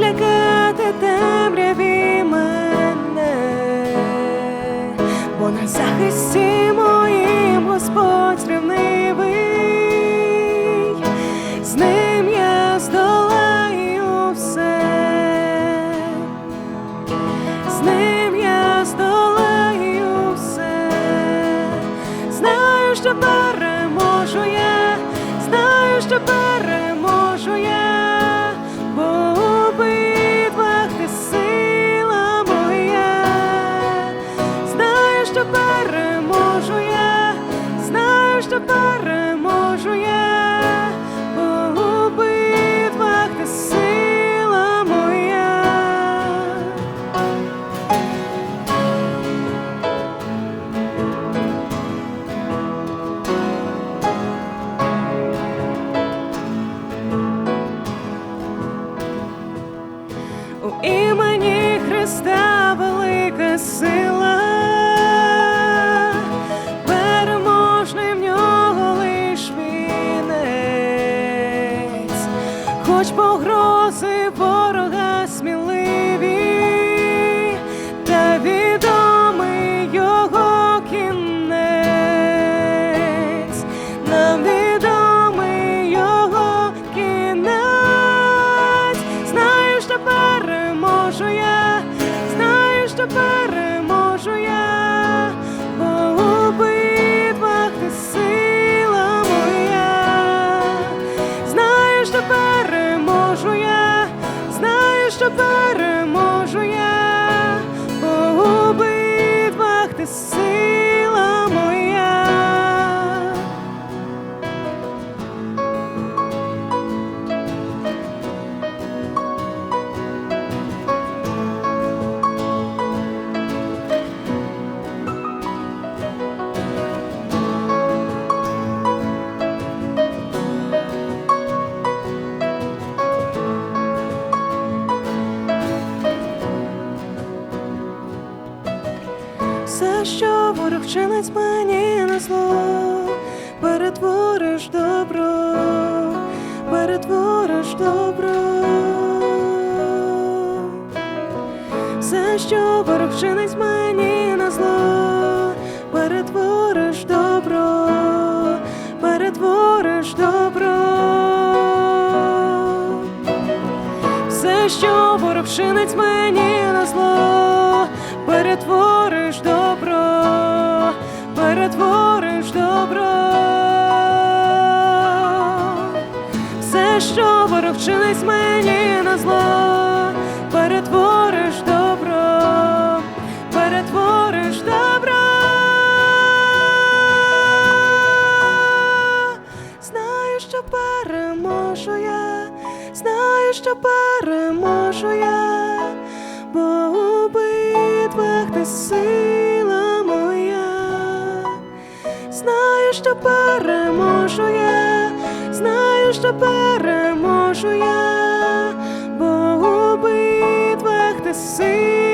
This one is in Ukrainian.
злякати темряві мене, бо на захисті моїм Господь що переможу я, у битвах ти сила моя. У імені Христа велика сила, хоч погрози Що ворог чинить мені на зло, перетвориш добро, перетвориш добро. Все, що ворог чинить мені на зло, перетвориш добро, перетвориш добро. Що ворог чинить мені на зло, перетвориш добро, перетвориш добро. Все, що ворог чинить мені на зло, перетвориш добро, перетвориш що переможу я, бо у битвах ти сила моя, знаю, що переможу я, знаю, що переможу я, бо у битвах ти сила